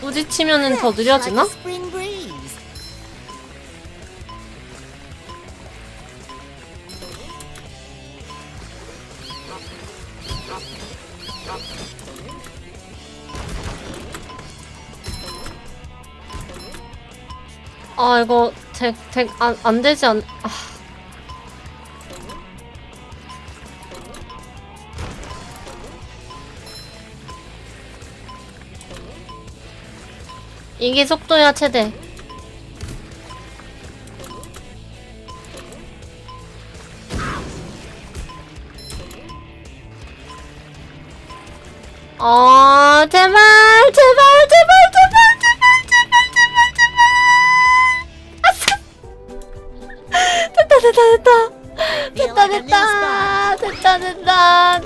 부딪히면은 더 느려지나? 아 이거 덱덱안안 되지 않 아. 이게 속도야 최대. 아 제발 제발 제발 제발 제발 제발 제발 제발. 아싸. 됐다 됐다 됐다. 됐다 됐다. 됐다 됐다